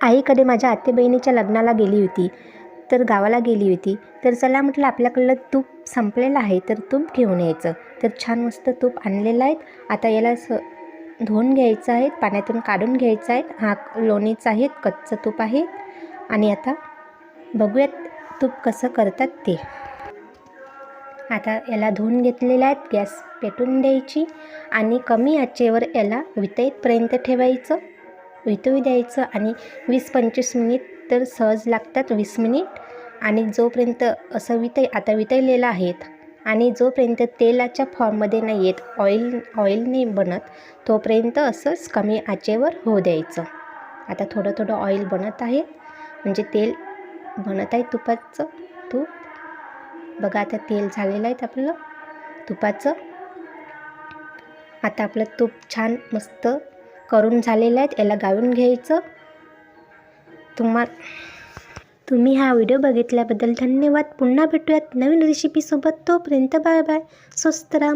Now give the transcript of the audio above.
आईकडे माझ्या आते बहिणीच्या लग्नाला गेली होती. तर गावाला गेली होती. तर चला म्हटलं आपल्याकडलं तूप संपलेलं आहे तर तूप घेऊन यायचं. तर छान मस्त तूप आणलेलं आहे आता याला स धुवून घ्यायचं आहे पाण्यातून काढून घ्यायचं आहे हा लोणीचं आहे. कच्चं तूप आहे. आणि आता बघूयात तूप कसं करतात ते. आता याला धुवून घेतलेलं आहे गॅस पेटून द्यायची. आणि कमी आचेवर याला वितळीतपर्यंत ठेवायचं. वितळू द्यायचं आणि वीस पंचवीस मिनिट तर सहज लागतात वीस मिनिट. आणि जोपर्यंत असं वितळ आता वितळलेलं आहेत आणि जोपर्यंत तेलाच्या फॉर्ममध्ये नाही येत ऑइल ऑइलने बनत तोपर्यंत असंच कमी आचेवर होऊ द्यायचं. आता थोडं थोडं ऑइल बनत आहे. म्हणजे तेल बनत आहे तुपाचं तूप. बघा आता तेल झालेलं आहे आपलं तुपाचं. आता आपलं तूप छान मस्त करून झालेले आहेत. याला गाळून घ्यायचं. तुम्हा तुम्ही हा व्हिडिओ बघितल्याबद्दल धन्यवाद. पुन्हा भेटूयात नवीन रेसिपीसोबत तोपर्यंत बाय बाय. स्वस्त राहा